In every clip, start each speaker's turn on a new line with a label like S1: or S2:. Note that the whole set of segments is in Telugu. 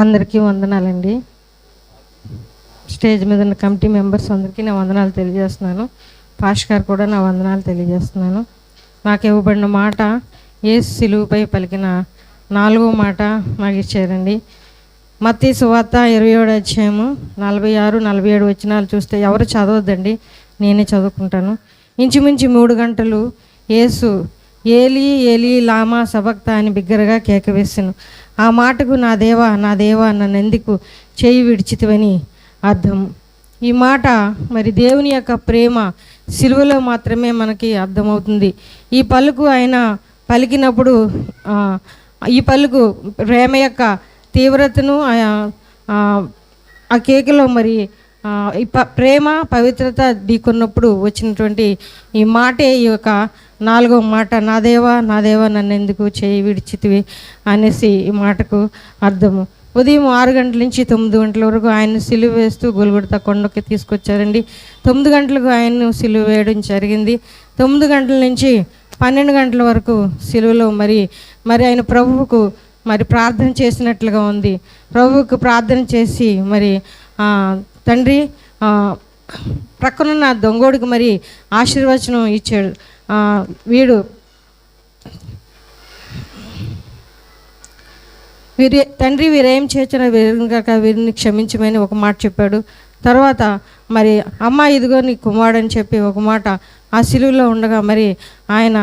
S1: అందరికీ వందనాలండి. స్టేజ్ మీద ఉన్న కమిటీ మెంబర్స్ అందరికీ నా వందనాలు తెలియజేస్తున్నాను. పాష్ గారు కూడా నా వందనాలు తెలియజేస్తున్నాను. నాకు ఇవ్వబడిన మాట ఏ సిలువుపై పలికిన నాలుగో మాట నాకు ఇచ్చారండి. మత్తి సువార్త ఇరవై ఏడు అధ్యాయము నలభై ఆరు నలభై ఏడు వచ్చినాలు చూస్తే ఎవరు చదవద్దండి నేనే చదువుకుంటాను. ఇంచుమించు మూడు గంటలు యేసు ఏలి ఏలి లామా సబక్త అని బిగ్గరగా కేకవేసాను ఆ మాటకు నా దేవా నా దేవా నన్ను ఎందుకు చేయి విడిచితివని అర్థం. ఈ మాట మరి దేవుని యొక్క ప్రేమ సిలువలో మాత్రమే మనకి అర్థమవుతుంది. ఈ పలుకు ఆయన పలికినప్పుడు ఈ పలుకు ప్రేమ యొక్క తీవ్రతను ఆ, ఆ, కేకలో మరి ఈ ప ప్రేమ పవిత్రత ఢీకొన్నప్పుడు వచ్చినటువంటి ఈ మాటే ఈ యొక్క నాలుగో మాట నా దేవా నా దేవా నన్ను ఎందుకు చేయి విడిచితివి? అనేసి ఈ మాటకు అర్థము. ఉదయం ఆరు గంటల నుంచి తొమ్మిది గంటల వరకు ఆయన సిలువ వేస్తూ గొలుగుడత కొండకి తీసుకొచ్చారండి. తొమ్మిది గంటలకు ఆయన్ను సిలువ వేయడం జరిగింది. తొమ్మిది గంటల నుంచి పన్నెండు గంటల వరకు సిలువలో మరి మరి ఆయన ప్రభువుకు మరి ప్రార్థన చేసినట్లుగా ఉంది. ప్రభువుకు ప్రార్థన చేసి మరి తండ్రి ప్రక్కనున్న దొంగోడికి మరి ఆశీర్వచనం ఇచ్చాడు. వీడు. వీరి తండ్రి వీరేం చేసిన వీరిని కాక వీరిని క్షమించమని ఒక మాట చెప్పాడు. తర్వాత మరి అమ్మ ఇదిగో నీ కుమారుడు అని చెప్పి ఒక మాట ఆ సిలువులో ఉండగా మరి ఆయన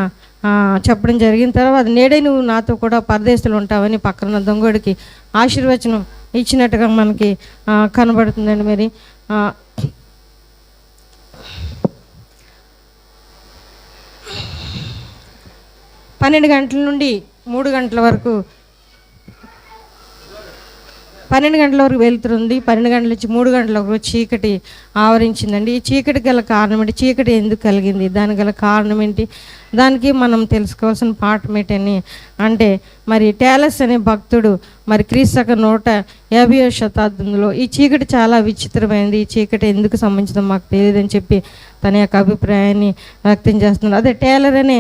S1: చెప్పడం జరిగిన తర్వాత నేడే నువ్వు నాతో కూడా పరదేశులు ఉంటావని పక్కన దొంగోడికి ఆశీర్వచనం ఇచ్చినట్టుగా మనకి కనబడుతుందండి మరి. పన్నెండు గంటల నుండి మూడు గంటల వరకు. పన్నెండు గంటల వరకు వెళ్తుంది. పన్నెండు గంటల నుంచి మూడు గంటల వరకు చీకటి ఆవరించిందండి. ఈ చీకటి గల కారణం ఏంటి? చీకటి ఎందుకు కలిగింది? దాని గల కారణం ఏంటి? దానికి మనం తెలుసుకోవాల్సిన పాఠం ఏంటని అంటే మరి టేలస్ అనే భక్తుడు మరి క్రీస్తక నూట యాభై శతాబ్దంలో ఈ చీకటి చాలా విచిత్రమైనది ఈ చీకటి ఎందుకు సంబంధించిందో మాకు తెలియదని చెప్పి తన యొక్క అభిప్రాయాన్ని వ్యక్తం చేస్తున్నారు. అదే టేలర్ అనే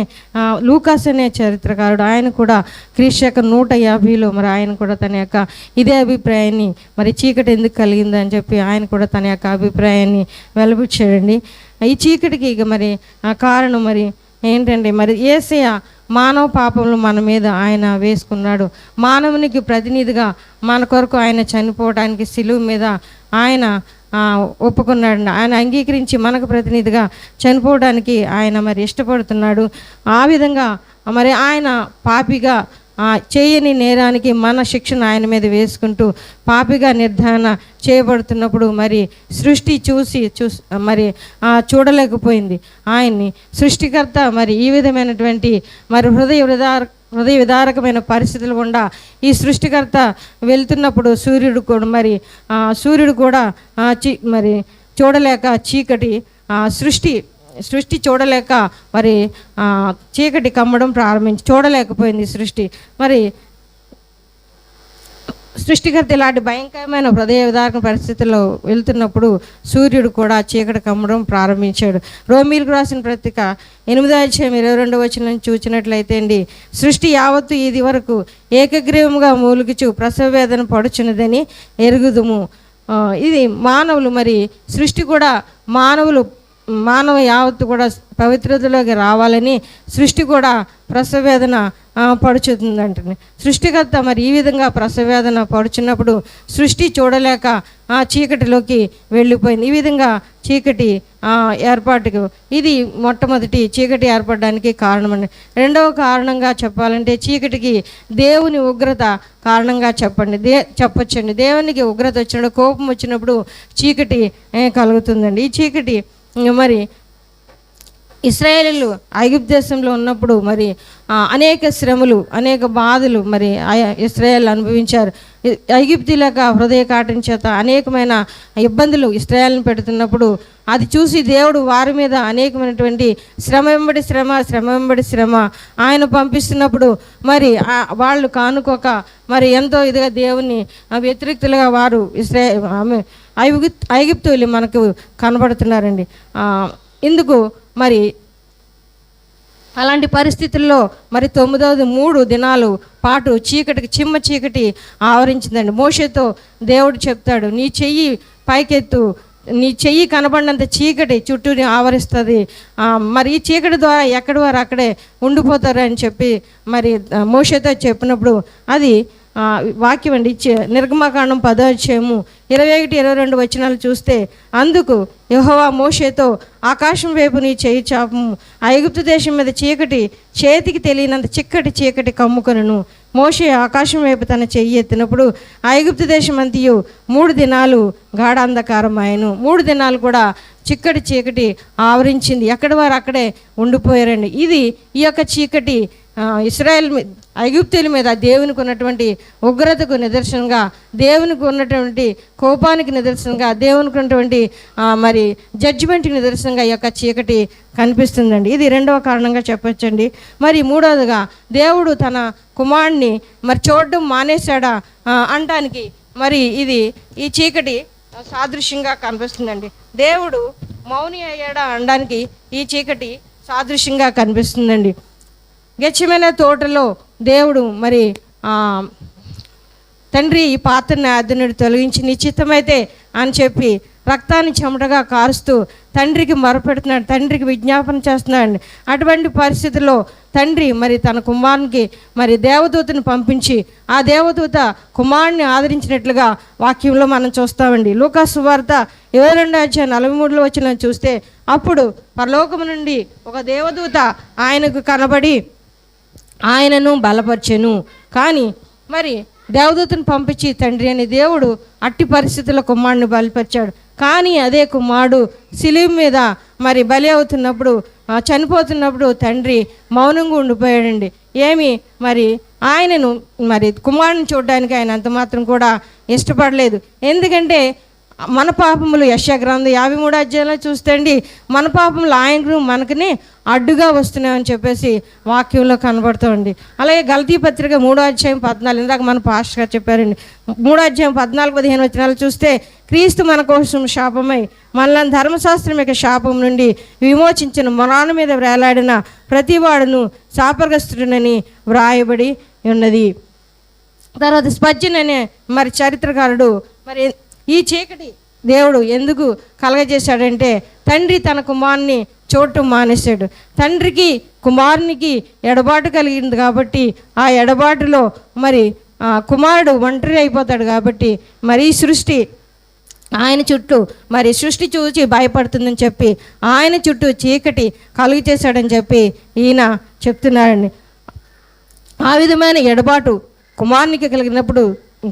S1: లూకాస్ అనే చరిత్రకారుడు ఆయన కూడా క్రీస్తక నూట యాభైలో మరి ఆయన కూడా తన యొక్క ఇదే అభిప్రాయాన్ని మరి చీకటి ఎందుకు కలిగిందని చెప్పి ఆయన కూడా తన యొక్క అభిప్రాయాన్ని వెలబుచ్చాడండి ఈ చీకటికి ఇక మరి ఆ కారణం మరి ఏంటండి మరి ఏసయ మానవ పాపములు మన మీద ఆయన వేసుకున్నాడు. మానవునికి ప్రతినిధిగా మన కొరకు ఆయన చనిపోవడానికి సిలువు మీద ఆయన ఒప్పుకున్నాడు. ఆయన అంగీకరించి మనకు ప్రతినిధిగా చనిపోవడానికి ఆయన మరి ఇష్టపడుతున్నాడు. ఆ విధంగా మరి ఆయన పాపిగా చేయని నేరానికి మన శిక్షను ఆయన మీద వేసుకుంటూ పాపిగా నిర్ధారణ చేయబడుతున్నప్పుడు మరి సృష్టి చూసి చూ మరి ఆ, చూడలేకపోయింది. ఆయన్ని సృష్టికర్త మరి ఈ విధమైనటువంటి మరి హృదయ విదార హృదయ విదారకమైన పరిస్థితులు గుండా ఈ సృష్టికర్త వెళ్తున్నప్పుడు సూర్యుడు కూడా మరి ఆ, సూర్యుడు కూడా చీ మరి చూడలేక చీకటి సృష్టి సృష్టి చూడలేక మరి చీకటి కమ్మడం ప్రారంభించి చూడలేకపోయింది సృష్టి. మరి సృష్టికర్త ఇలాంటి భయంకరమైన హృదయ విదారక పరిస్థితుల్లో వెళ్తున్నప్పుడు సూర్యుడు కూడా చీకటి కమ్మడం ప్రారంభించాడు. రోమిల్కు రాసిన పత్రిక ఎనిమిదో అధ్యాయం ఇరవై రెండవ వచ్చిన చూచినట్లయితే అండి సృష్టి యావత్తు ఇది వరకు ఏకగ్రీవంగా మూలుగుచు ప్రసవ వేదన పడుచున్నదని ఎరుగుదుము. ఇది మానవులు మరి సృష్టి కూడా మానవులు మానవ యావత్తు కూడా పవిత్రతలోకి రావాలని సృష్టి కూడా ప్రసవేదన ఆ, పడుచుతుందంటే సృష్టికర్త మరి ఈ విధంగా ప్రసవేదన పడుచున్నప్పుడు సృష్టి చూడలేక ఆ చీకటిలోకి వెళ్ళిపోయింది. ఈ విధంగా చీకటి ఏర్పాటుకు ఇది మొట్టమొదటి చీకటి ఏర్పడడానికి కారణమండి. రెండవ కారణంగా చెప్పాలంటే చీకటికి దేవుని ఉగ్రత కారణంగా చెప్పండి. దే చెప్పొచ్చండి. దేవునికి ఉగ్రత వచ్చినప్పుడు కోపం వచ్చినప్పుడు చీకటి కలుగుతుందండి. ఈ చీకటి ఇంకా మరి ఇస్రాయేలీలు ఐగుప్తు దేశంలో ఉన్నప్పుడు మరి అనేక శ్రమలు అనేక బాధలు మరి ఇస్రాయేల్ అనుభవించారు. ఇ- హృదయ కాటం చేత అనేకమైన ఇబ్బందులు ఇస్రాయేల్ని పెడుతున్నప్పుడు అది చూసి దేవుడు వారి మీద అనేకమైనటువంటి శ్రమ వెంబడి శ్రమ శ్రమ వెంబడి శ్రమ ఆయన పంపిస్తున్నప్పుడు మరి ఆ- వాళ్ళు కానుకోక మరి ఎంతో ఇదిగా దేవుని వ్యతిరేక్తులుగా వారు ఇస్రా ఆమె ఐగుప్తు ఐగుప్తులు మనకు కనబడుతున్నారండి. ఇందుకు మరి అలాంటి పరిస్థితుల్లో మరి తొమ్మిదవది మూడు దినాలు పాటు చీకటికి చిమ్మ చీకటి ఆవరించిందండి. మోషతో దేవుడు చెప్తాడు నీ చెయ్యి పైకెత్తు. నీ చెయ్యి కనబడినంత చీకటి చుట్టూని ఆవరిస్తుంది. మరి ఈ చీకటి ద్వారా ఎక్కడి వారు అక్కడే ఉండిపోతారు అని చెప్పి మరి మోషతో చెప్పినప్పుడు అది వాక్యం అండి ఇచ్చే నిర్గమకాండం పదో ఇరవై ఒకటి ఇరవై రెండు వచనాలు చూస్తే అందుకు యహోవా మోషేతో ఆకాశం వైపు నీ చేయి చాపము ఐగుప్తు దేశం మీద చీకటి చేతికి తెలియనంత చిక్కటి చీకటి కమ్ముకొనను. మోషే ఆకాశం వైపు తన చెయ్యి ఎత్తినప్పుడు ఐగుప్తు దేశం అంతయు మూడు దినాలు గాఢాంధకారం ఆయను మూడు దినాలు కూడా చిక్కటి చీకటి ఆవరించింది. ఎక్కడి వారు అక్కడే ఉండిపోయారండి. ఇది ఈ యొక్క చీకటి ఇస్రాయల్ ఐగుప్తుల మీద దేవునికి ఉన్నటువంటి ఉగ్రతకు నిదర్శనంగా దేవునికి ఉన్నటువంటి కోపానికి నిదర్శనంగా దేవునికి ఉన్నటువంటి మరి జడ్జిమెంట్కి నిదర్శనంగా ఈ యొక్క చీకటి కనిపిస్తుందండి. ఇది రెండవ కారణంగా చెప్పొచ్చండి. మరి మూడవదిగా దేవుడు తన కుమారుణ్ణి మరి చూడడం మానేశాడా అనడానికి అంటానికి మరి ఇది ఈ చీకటి సాదృశ్యంగా కనిపిస్తుందండి. దేవుడు మౌని అయ్యాడా అనడానికి ఈ చీకటి సాదృశ్యంగా కనిపిస్తుందండి. గచ్చిమైన తోటలో దేవుడు మరి తండ్రి ఈ పాత్రని అర్జునుడు తొలగించి నిశ్చితమైతే అని చెప్పి రక్తాన్ని చెమటగా కారుస్తూ తండ్రికి మొరపెడుతున్నాడు తండ్రికి విజ్ఞాపన చేస్తున్నాడు. అటువంటి పరిస్థితుల్లో తండ్రి మరి తన కుమారునికి మరి దేవదూతను పంపించి ఆ దేవదూత కుమారుని ఆదరించినట్లుగా వాక్యంలో మనం చూస్తామండి. లూకాసు వార్త ఇరవై రెండు వచ్చే నలభై మూడులో వచ్చిన చూస్తే అప్పుడు పరలోకము నుండి ఒక దేవదూత ఆయనకు కనబడి ఆయనను బలపరచెను. కానీ మరి దేవదూతను పంపించి తండ్రి అని దేవుడు అట్టి పరిస్థితుల్లో కుమారుని బలపరిచాడు. కానీ అదే కుమారుడు సిలువు మీద మరి బలి అవుతున్నప్పుడు చనిపోతున్నప్పుడు తండ్రి మౌనంగా ఉండిపోయాడండి. ఏమి మరి ఆయనను మరి కుమారుని చూడడానికి ఆయన అంత మాత్రం కూడా ఇష్టపడలేదు. ఎందుకంటే మన పాపములు యశగ్రంథం యాభై మూడు అధ్యాయంలో చూస్తే అండి మన పాపములు ఆయనకు మనకుని అడ్డుగా వస్తున్నాయని చెప్పేసి వాక్యంలో కనబడుతుంది అలాగే గలతీ పత్రిక మూడో అధ్యాయం పద్నాలుగు ఇందాక మన పాస్టర్ గారు చెప్పారండి. మూడో అధ్యాయం పద్నాలుగు పదిహేను వచ్చినాలు చూస్తే క్రీస్తు మన కోసం శాపమై మనల్ని ధర్మశాస్త్రం యొక్క శాపం నుండి విమోచించిన మొరాను మీద వేలాడిన ప్రతివాడును శాపగ్రస్తుడనని వ్రాయబడి ఉన్నది. తర్వాత స్పజ్జన్ అనే మరి చరిత్రకారుడు మరి ఈ చీకటి దేవుడు ఎందుకు కలగజేశాడంటే తండ్రి తన కుమారుని చూడటం మానేశాడు. తండ్రికి కుమారునికి ఎడబాటు కలిగింది కాబట్టి ఆ ఎడబాటులో మరి ఆ కుమారుడు ఒంటరి అయిపోతాడు కాబట్టి మరి సృష్టి ఆయన చుట్టూ మరి సృష్టి చూసి భయపడుతుందని చెప్పి ఆయన చుట్టూ చీకటి కలుగు చేశాడని చెప్పి ఈయన చెప్తున్నాడండి. ఆ విధమైన ఎడబాటు కుమారునికి కలిగినప్పుడు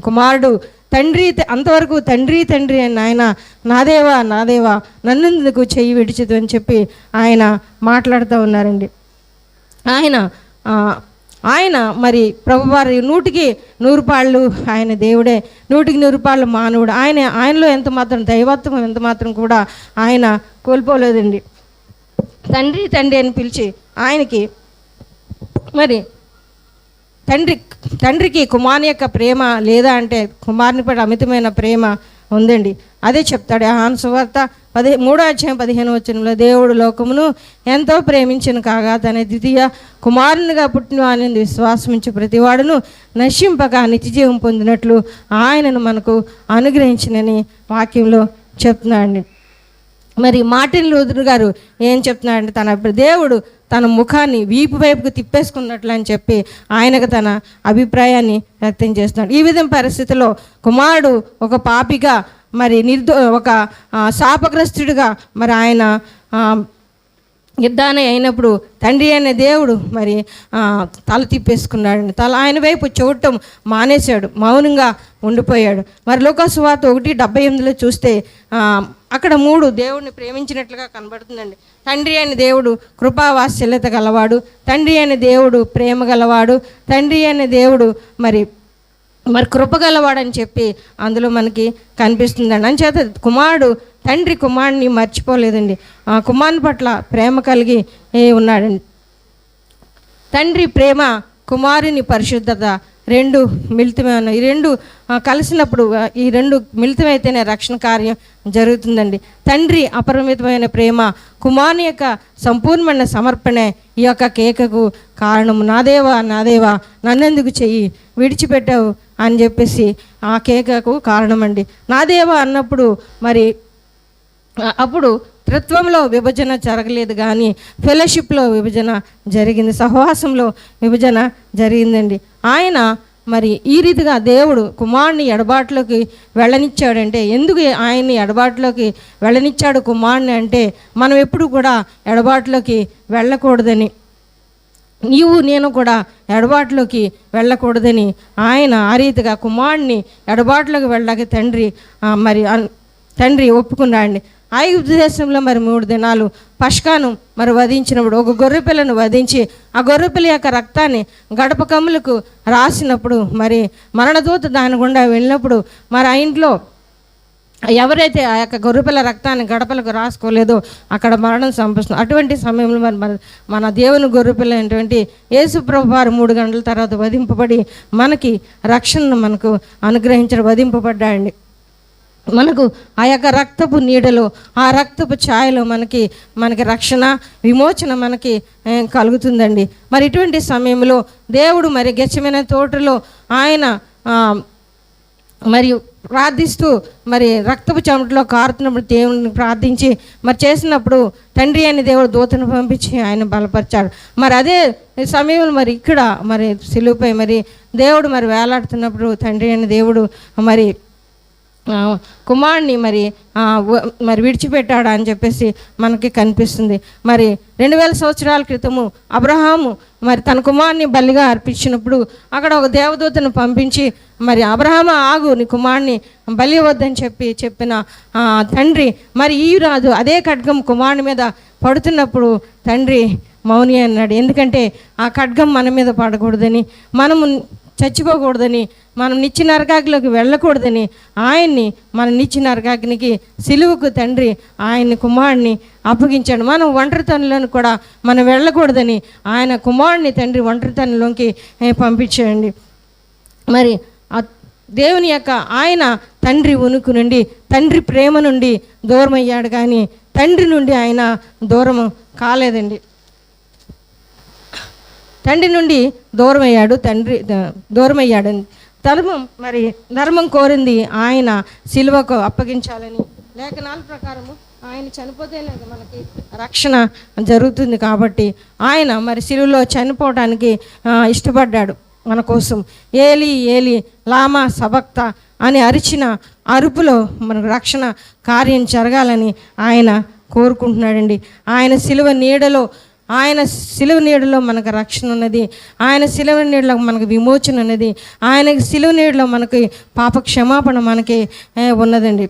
S1: కుమారుడు తండ్రి అంతవరకు తండ్రి తండ్రి అని ఆయన నాదేవా నాదేవా నన్నెందుకు చెయ్యి విడిచదు అని చెప్పి ఆయన మాట్లాడుతూ ఉన్నారండి. ఆయన ఆయన మరి ప్రభువారి నూటికి నూరు పాళ్ళు ఆయన దేవుడే నూటికి నూరు పాళ్ళు మానవుడు. ఆయన ఆయనలో ఎంత మాత్రం దైవత్వం ఎంత మాత్రం కూడా ఆయన కోల్పోలేదండి. తండ్రి తండ్రి అని పిలిచి ఆయనకి మరి తండ్రి తండ్రికి కుమారుని యొక్క ప్రేమ లేదా అంటే కుమారుని పట్ల అమితమైన ప్రేమ ఉందండి. అదే చెప్తాడు ఆహాన్ సువార్త పది మూడో అధ్యాయం పదిహేను వచనంలో దేవుడు లోకమును ఎంతో ప్రేమించిన కాగా తన ద్వితీయ కుమారునిగా పుట్టిన ఆయన విశ్వాసమించి ప్రతివాడును నశింపక నిత్యజీవం పొందినట్లు ఆయనను మనకు అనుగ్రహించినని వాక్యంలో చెప్తున్నాడండి. మరి మార్టిన్ లూథర్ గారు ఏం చెప్తున్నాడంటే తన దేవుడు తన ముఖాన్ని వీపు వైపుకు తిప్పేసుకున్నట్లు అని చెప్పి ఆయనకు తన అభిప్రాయాన్ని వ్యక్తం చేస్తున్నాడు. ఈ విధం పరిస్థితిలో కుమారుడు ఒక పాపిగా మరి నిర్దో ఒక శాపగ్రస్తుడిగా మరి ఆయన యుద్ధాన్ని అయినప్పుడు తండ్రి అనే దేవుడు మరి తల తిప్పేసుకున్నాడు. తల ఆయన వైపు చూడటం మానేశాడు. మౌనంగా ఉండిపోయాడు. మరి లోకసువాత ఒకటి డెబ్బై ఎనిమిదిలో చూస్తే అక్కడ మూడు దేవుడిని ప్రేమించినట్లుగా కనబడుతుందండి. తండ్రి అనే దేవుడు కృపావాత్సల్యత గలవాడు తండ్రి అనే దేవుడు ప్రేమ గలవాడు తండ్రి అనే దేవుడు మరి మరి కృపగలవాడని చెప్పి అందులో మనకి కనిపిస్తుందండి. అంచేత కుమారుడు తండ్రి కుమారుడిని మర్చిపోలేదండి. ఆ కుమారుని పట్ల ప్రేమ కలిగి ఉన్నాడండి. తండ్రి ప్రేమ కుమారుని పరిశుద్ధత రెండు మిళితమే ఉన్నాయి. ఈ రెండు కలిసినప్పుడు ఈ రెండు మిళితమైతేనే రక్షణ కార్యం జరుగుతుందండి. తండ్రి అపరిమితమైన ప్రేమ కుమారుని యొక్క సంపూర్ణమైన సమర్పణే ఈ యొక్క కేకకు కారణం నాదేవా నాదేవా నన్నెందుకు చెయ్యి? విడిచిపెట్టావు. అని చెప్పేసి ఆ కేకకు కారణమండి. నాదేవ అన్నప్పుడు మరి అప్పుడు త్రిత్వంలో విభజన జరగలేదు కానీ ఫెలోషిప్లో విభజన జరిగింది సహవాసంలో విభజన జరిగిందండి. ఆయన మరి ఈ రీతిగా దేవుడు కుమారుని ఎడబాటులోకి వెళ్ళనిచ్చాడంటే ఎందుకు ఆయన్ని ఎడబాటులోకి వెళ్ళనిచ్చాడు కుమారుని అంటే మనం ఎప్పుడు కూడా ఎడబాటులోకి వెళ్ళకూడదని నీవు నేను కూడా ఎడబాటులోకి వెళ్ళకూడదని ఆయన ఆ రీతిగా కుమారుడిని ఎడబాటులోకి వెళ్ళక తండ్రి మరి అన్- తండ్రి ఒప్పుకున్నాడండి. ఐగుప్తు దేశంలో మరి మూడు దినాలు పష్కాను మరి వధించినప్పుడు ఒక గొర్రెపిల్లను వధించి ఆ గొర్రెపిల్ల యొక్క రక్తాన్ని గడప కమ్ములకు రాసినప్పుడు మరి మరణదూత దాని గుండా వెళ్ళినప్పుడు మరి ఆ ఇంట్లో ఎవరైతే ఆ యొక్క గొర్రెపిల్ల రక్తాన్ని గడపలకు రాసుకోలేదో అక్కడ మరణం సంభవిస్తుంది. అటువంటి సమయంలో మరి మన మన దేవుని గొర్రెపిల్ల అయినటువంటి యేసుప్రభు వారు మూడు గంటల తర్వాత వధింపబడి మనకి రక్షణను మనకు అనుగ్రహించడం వధింపబడ్డాయండి మనకు ఆ యొక్క రక్తపు నీడలో ఆ రక్తపు ఛాయలో మనకి మనకి రక్షణ విమోచన మనకి కలుగుతుందండి. మరి ఇటువంటి సమయంలో దేవుడు మరి గెచ్చమైన తోటలో ఆయన మరియు ప్రార్థిస్తూ మరి రక్తపు చెమటలో కారుతున్నప్పుడు దేవుని ప్రార్థించి మరి చేసినప్పుడు తండ్రి అని దేవుడు దూతను పంపించి ఆయన బలపరిచాడు. మరి అదే సమయంలో మరి ఇక్కడ మరి సిలువుపై మరి దేవుడు మరి వేలాడుతున్నప్పుడు తండ్రి అని దేవుడు మరి కుమారుని మరి మరి విడిచిపెట్టాడు అని చెప్పేసి మనకి కనిపిస్తుంది. మరి రెండు వేల సంవత్సరాల క్రితము అబ్రహాము మరి తన కుమారుని బలిగా అర్పించినప్పుడు అక్కడ ఒక దేవదూతను పంపించి మరి అబ్రహాము ఆగు నీ కుమారుని బలి వద్దని చెప్పి చెప్పిన తండ్రి మరి ఈ రాదు అదే ఖడ్గం కుమారుని మీద పడుతున్నప్పుడు తండ్రి మౌని అన్నాడు. ఎందుకంటే ఆ ఖడ్గం మన మీద పడకూడదని మనము చచ్చిపోకూడదని మనం నిత్య నరకాగ్లోకి వెళ్ళకూడదని ఆయన్ని మన నిత్య నరకాగ్నికి సిలువుకు తండ్రి ఆయన్ని కుమారుడిని అప్పగించాడు. మనం ఒంటరితనంలోని కూడా మనం వెళ్ళకూడదని ఆయన కుమారుడిని తండ్రి ఒంటరితనంలోకి పంపించేయండి. మరి ఆ దేవుని యొక్క ఆయన తండ్రి ఉనికి నుండి తండ్రి ప్రేమ నుండి దూరం అయ్యాడు కానీ తండ్రి నుండి ఆయన దూరం కాలేదండి. తండ్రి నుండి దూరమయ్యాడు తండ్రి దూరమయ్యాడు. ధర్మం మరి ధర్మం కోరింది ఆయన సిలువకు అప్పగించాలని. లేఖనాల ప్రకారము ఆయన చనిపోతేనే మనకి రక్షణ జరుగుతుంది కాబట్టి ఆయన మరి సిలువలో చనిపోవడానికి ఇష్టపడ్డాడు మన కోసం. ఏలి ఏలి లామా సబక్త అని అరిచిన అరుపులో మనకు రక్షణ కార్యం జరగాలని ఆయన కోరుకుంటున్నాడండి. ఆయన సిలువ నీడలో ఆయన సిలువ నీడలో మనకు రక్షణ ఉన్నది. ఆయన సిలువ నీడలో మనకు విమోచన ఉన్నది. ఆయన సిలువ నీడలో మనకి పాప క్షమాపణ మనకి ఉన్నదండి.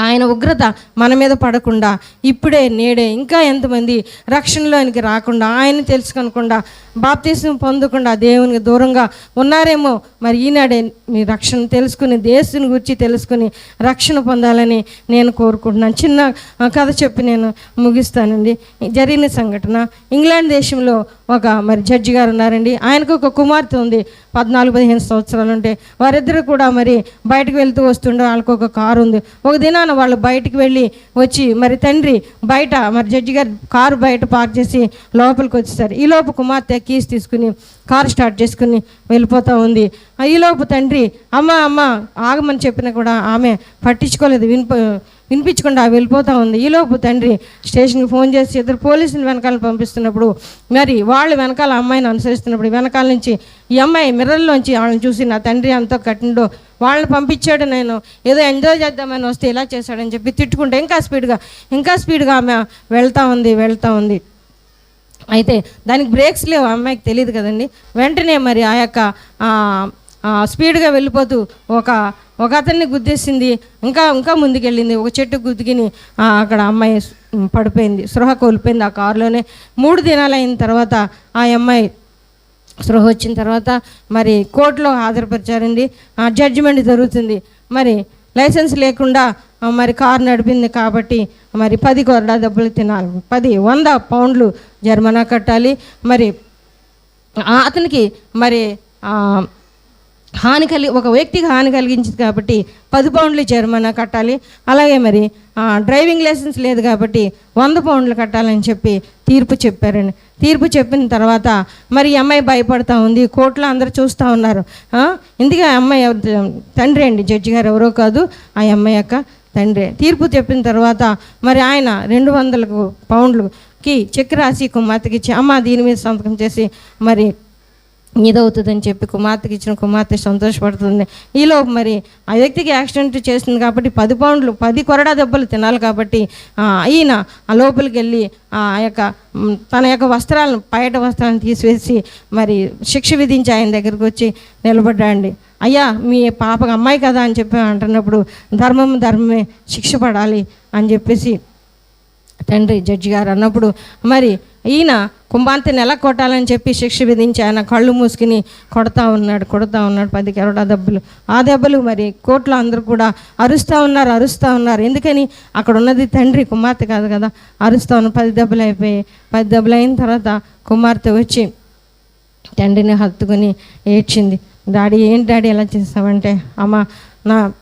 S1: ఆయన ఉగ్రత మన మీద పడకుండా ఇప్పుడే నేడే ఇంకా ఎంతమంది రక్షణలోనికి రాకుండా ఆయన తెలుసుకొనకుండా బాప్తీసం పొందకుండా దేవునికి దూరంగా ఉన్నారేమో మరి ఈనాడే మీ రక్షణ తెలుసుకుని దేశుని గురించి తెలుసుకుని రక్షణ పొందాలని నేను కోరుకుంటున్నాను. చిన్న కథ చెప్పి నేను ముగిస్తానండి. జరిగిన సంఘటన ఇంగ్లాండ్ దేశంలో ఒక మరి జడ్జి గారు ఉన్నారండి. ఆయనకు ఒక కుమార్తె ఉంది. పద్నాలుగు పదిహేను సంవత్సరాలు ఉంటే వారిద్దరు కూడా మరి బయటకు వెళ్తూ వస్తుండే వాళ్ళకు ఒక కారు ఉంది. ఒక దినాన వాళ్ళు బయటకు వెళ్ళి వచ్చి మరి తండ్రి బయట మరి జడ్జి గారు కారు బయట పార్క్ చేసి లోపలికి వచ్చేసారు. ఈ లోపు కుమార్తె కీస్ తీసుకుని కారు స్టార్ట్ చేసుకుని వెళ్ళిపోతూ ఉంది. ఈలోపు తండ్రి అమ్మ అమ్మ ఆగమని చెప్పినా కూడా ఆమె పట్టించుకోలేదు. వినిపో వినిపించకుండా వెళ్ళిపోతూ ఉంది. ఈలోపు తండ్రి స్టేషన్కి ఫోన్ చేసి ఇద్దరు పోలీసులు వెనకాల పంపిస్తున్నప్పుడు మరి వాళ్ళు వెనకాల అమ్మాయిని అనుసరిస్తున్నప్పుడు వెనకాల నుంచి ఈ అమ్మాయి మిర్రర్లోంచి వాళ్ళని చూసి నా తండ్రి అంత కట్టిండో వాళ్ళని పంపించాడు నేను ఏదో ఎంజాయ్ చేద్దామని వస్తే ఇలా చేశాడని చెప్పి తిట్టుకుంటే ఇంకా స్పీడ్గా ఇంకా స్పీడ్గా ఆమె వెళ్తూ ఉంది వెళ్తూ ఉంది. అయితే దానికి బ్రేక్స్ లేవు ఆ అమ్మాయికి తెలియదు కదండి. వెంటనే మరి ఆ యొక్క స్పీడ్గా వెళ్ళిపోతూ ఒక ఒక అతన్ని గుద్దేసింది ఇంకా ఇంకా ముందుకెళ్ళింది. ఒక చెట్టు గుద్దుకిని అక్కడ అమ్మాయి పడిపోయింది. సృహ కోల్పోయింది ఆ కారులోనే. మూడు దినాలు అయిన తర్వాత ఆ అమ్మాయి స్పృహ వచ్చిన తర్వాత మరి కోర్టులో హాజరుపరిచారండి. ఆ జడ్జిమెంట్ జరుగుతుంది. మరి లైసెన్స్ లేకుండా మరి కారు నడిపింది కాబట్టి మరి పది కొరడా దెబ్బలు తినాలి. పది వంద పౌండ్లు జరిమానా కట్టాలి. మరి ఆ అతనికి మరి హాని కలిగి ఒక వ్యక్తికి హాని కలిగించింది కాబట్టి పది పౌండ్లు జరిమానా కట్టాలి. అలాగే మరి డ్రైవింగ్ లైసెన్స్ లేదు కాబట్టి వంద పౌండ్లు కట్టాలని చెప్పి తీర్పు చెప్పారండి తీర్పు చెప్పిన తర్వాత మరి అమ్మాయి భయపడతా ఉంది. కోర్టులో అందరూ చూస్తూ ఉన్నారు. ఇందుకే ఆ అమ్మాయి ఎవరు- తండ్రి అండి. జడ్జి గారు ఎవరో కాదు ఆ అమ్మాయి యొక్క తండ్రి. తీర్పు చెప్పిన తర్వాత మరి ఆయన రెండు వందలకు పౌండ్లుకి చెక్ రాసి కుమార్తెకి ఇచ్చి అమ్మ దీని మీద సంతకం చేసి మరి ఇదవుతుందని చెప్పి కుమార్తెకి ఇచ్చిన కుమార్తె సంతోషపడుతుంది. ఈలో మరి ఆ వ్యక్తికి యాక్సిడెంట్ చేస్తుంది కాబట్టి పది పౌండ్లు పది కొరడా దెబ్బలు తినాలి కాబట్టి ఈయన ఆ లోపలికి వెళ్ళి ఆ యొక్క తన యొక్క వస్త్రాలను బయట వస్త్రాలను తీసివేసి మరి శిక్ష విధించి ఆయన దగ్గరికి వచ్చి నిలబడ్డాండి అయ్యా మీ పాప అమ్మాయి కదా అని చెప్పి అంటున్నప్పుడు ధర్మం ధర్మమే శిక్ష పడాలి అని చెప్పేసి తండ్రి జడ్జి గారు అన్నప్పుడు మరి ఈయన కుమార్తెని ఎలా కొట్టాలని చెప్పి శిక్ష విధించి ఆయన కళ్ళు మూసుకుని కొడతా ఉన్నాడు కొడతా ఉన్నాడు పది కెరడా దెబ్బలు. ఆ దెబ్బలు మరి కోర్టులో అందరూ కూడా అరుస్తూ ఉన్నారు అరుస్తూ ఉన్నారు. ఎందుకని? అక్కడ ఉన్నది తండ్రి కుమార్తె కాదు కదా. అరుస్తూ ఉన్నారు పది దెబ్బలు అయిపోయి పది దెబ్బలు అయిన తర్వాత కుమార్తె వచ్చి తండ్రిని హత్తుకుని ఏడ్చింది. డాడీ ఏంటి డాడీ ఎలా చేస్తావంటే? అమ్మ నా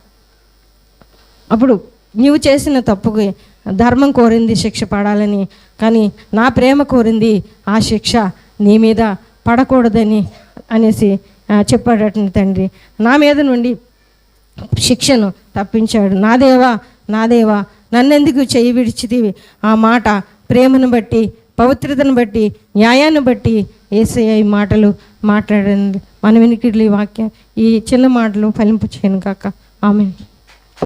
S1: అప్పుడు నీవు చేసిన తప్పుకి ధర్మం కోరింది శిక్ష పడాలని కానీ నా ప్రేమ కోరింది ఆ శిక్ష నీ మీద పడకూడదని అనేసి ఆ, చెప్పాడట తండ్రి. నా మీద నుండి శిక్షను తప్పించాడు. నా దేవా నా దేవా నన్నెందుకు చెయ్యి విడిచితివి? ఆ మాట ప్రేమను బట్టి పవిత్రతను బట్టి న్యాయాన్ని బట్టి ఏసఐ మాటలు మాట్లాడండి. మన వెనుకటి వాక్యం ఈ చిన్న మాటలు ఫలింపు చేయను కాక. ఆమె